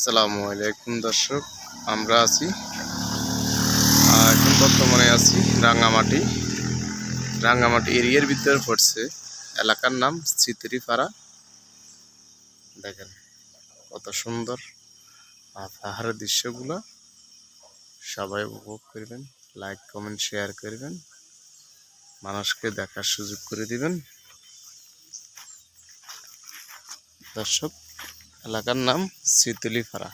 আসসালামু আলাইকুম দর্শক, আমরা আছি এখন বর্তমানে আছি রাঙ্গামাটি। রাঙ্গামাটি এরিয়ার ভিতরে পড়ছে, এলাকার নাম চিতরিপাড়া দেখেন কত সুন্দর পাহাড়ের দৃশ্যগুলো। সবাই উপভোগ করবেন লাইক কমেন্ট শেয়ার করবেন। মানুষকে দেখার সুযোগ করে দিবেন। দর্শক এলাকার নাম শীতলিপাড়া।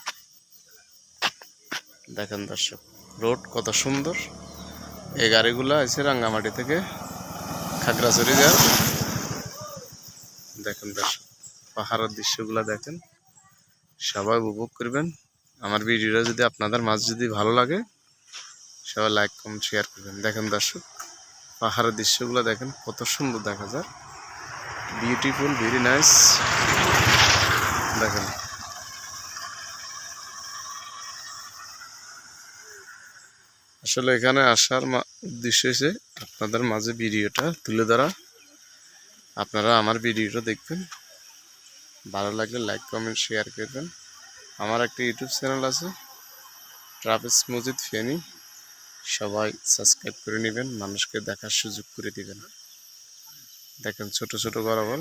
দেখেন দর্শক, রোড কত সুন্দর। এই গাড়িগুলো আছে রাঙ্গামাটি থেকে খাগড়াছড়ি যায় দেখেন দর্শক, পাহাড়ের দৃশ্যগুলো দেখেন। সবাই উপভোগ করবেন। আমার ভিডিওটা যদি আপনাদের মাঝে যদি ভালো লাগে, সবাই লাইক, কমেন্ট শেয়ার করবেন। দেখেন দর্শক, পাহাড়ের দৃশ্যগুলো দেখেন, কত সুন্দর দেখা যায়। বিউটিফুল ভেরি নাইস দেখেন। আসলে এখানে আসার উদ্দেশ্য হয়েছে আপনাদের মাঝে ভিডিওটা তুলে ধরা। আপনারা আমার ভিডিওটা দেখবেন। ভালো লাগলে লাইক, কমেন্ট, শেয়ার করবেন। আমার একটা ইউটিউব চ্যানেল আছে, ট্রাভেলস মজিদ ফেনি। সবাই সাবস্ক্রাইব করে নেবেন, মানুষকে দেখার সুযোগ করে দিবেন। দেখেন ছোট ছোট বরাবর।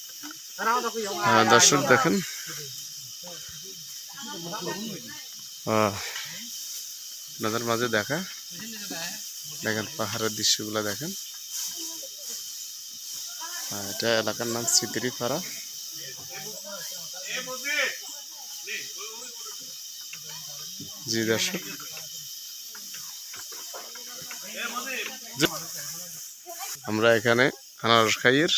দর্শক দেখেন। আপনাদের মাঝে দেখা। দেখেন পাহাড়ের দৃশ্যগুলো দেখেন। এটা এলাকার নাম সিতিরিপাড়া জি, দর্শক। আমরা এখানে আনারস খাইয়ের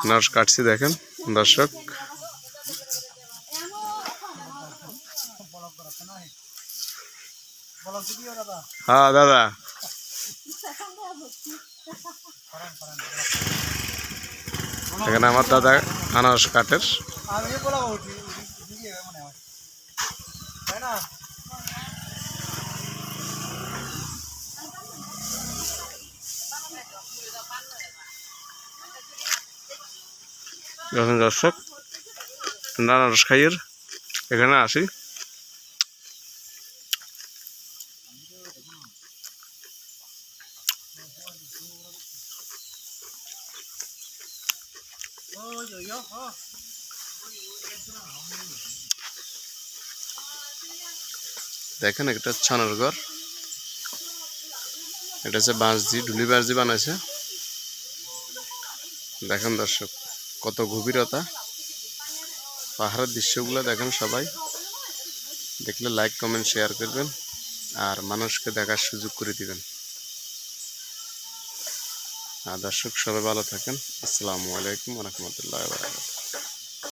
আনারস কাটছি দেখেন দর্শক। হ্যাঁ দাদা। এখানে আমার দাদা আনারস কাটের। আমি বলা উঠি দিকে তাই না যখন দর্শক আমরা আনারস খাইয়ের এখানে আসি। দেখেন একটা ছানার ঘর। এটা হচ্ছে বাঁশ দিয়ে, ঢুলি বাঁশ দিয়ে বানাইছে। দেখেন দর্শক। কত গভীরতা? পাহাড়ের দৃশ্যগুলো দেখেন সবাই। দেখলে লাইক কমেন্ট শেয়ার করবেন আর মানুষকে দেখার সুযোগ করে দিবেন। আর দর্শক সবাই ভালো থাকেন। আসসালামু আলাইকুম রহমতুল্লাহ